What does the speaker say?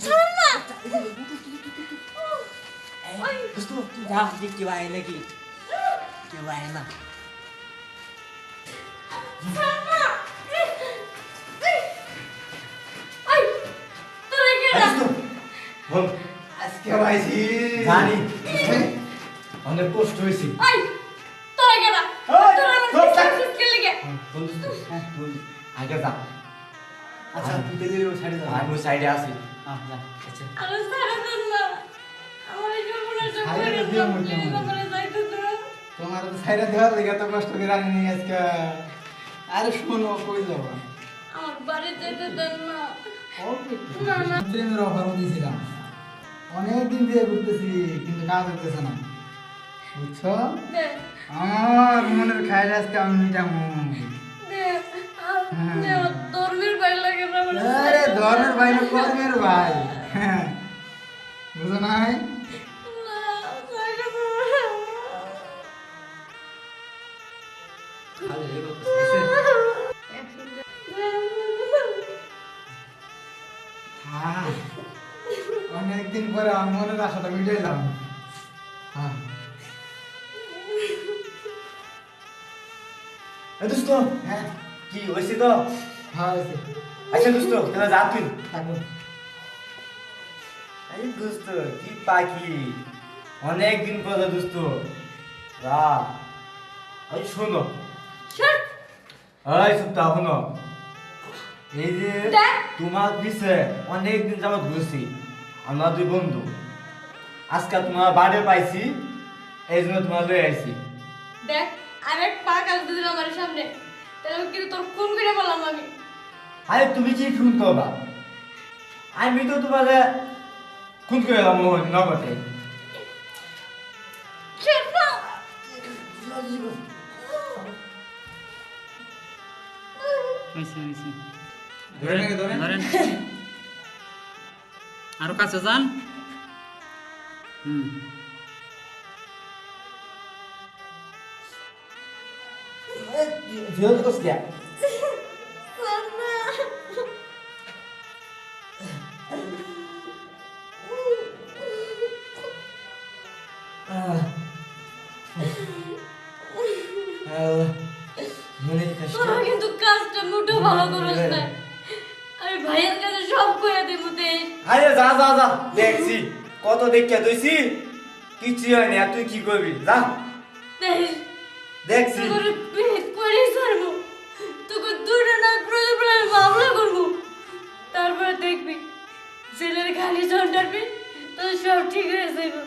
ছাড় না এই, দোস্ত তুই যা যে কেউ আয় নাকি কেউ আয় না আজকে জানি। অনেক কষ্ট হয়েছে তোরা? তোরা আমার আগে যা আচ্ছা তুই দেখলি ওই সাইডে যা আমি সাইডে আছি। হ্যাঁ যা আচ্ছা না। আমার এই ছাইড়া করে দিও আমারে। দাও। তোমার তো সাইডে দেওয়ার লেগে এত কষ্ট করে রানি নিয়ে আজকে। আরে শোনো কই যাব? আমার বাড়ি যেতে দেন না। না, না। প্রেমের দিয়েছিলাম অনেক দিন দিয়ে ঘুরতেছি কিন্তু কাজ হতেছে না। বুঝছ? আমার মনের খাইলে আজকে আমি মিটামু দে, ভাই না কর্মের ভাই। হ্যাঁ। বুঝো নাই? হ্যাঁ। অনেকদিন পরে মনের আশাটা মিটাইলাম হ্যাঁ। হ্যাঁ কি হয়েছে তো? হ্যাঁ হয়েছে। আচ্ছা দোস্ত তাহলে যা তুই। থাকো। এই দোস্ত কি পাখি? অনেক দিন পরে দোস্ত এই শোনো। এই সুপ্তা শোনো। এই যে তোমার পিছে অনেক দিন যাবত ঘুরছি। আমরা দুই বন্ধু। আজকে তোমার বাড়ি পাইছি এই জন্য তোমার লয়ে আইছি। দেখ আরেক পা কাজ দিল আমার সামনে। তাহলে কিন্তু তোর খুন করে বললাম আমি। আরে তুমি কি খুন করবা? আমি তো তোমাকে খুন করে এলাম মোহন নগদে। আরও কাছে যান। হুম। কষ্ট তোরা কিন্তু কাজটা মোটেও ভালো করিস না আমি ভাইয়ের কাছে সব কইয়া দেব দেশ আরে, যা যা যা, দেখছি। কত দেখিয়া দইছি? কিচ্ছু হয়নি আর তুই কি করবি? যা। দেখছি। তোর পেট করে ছাড়বো তোকে দূরে না প্রয়োজন আমি মামলা তারপরে দেখবি ছেলের খালি জন ডাকবি তো সব ঠিক হয়ে যাবে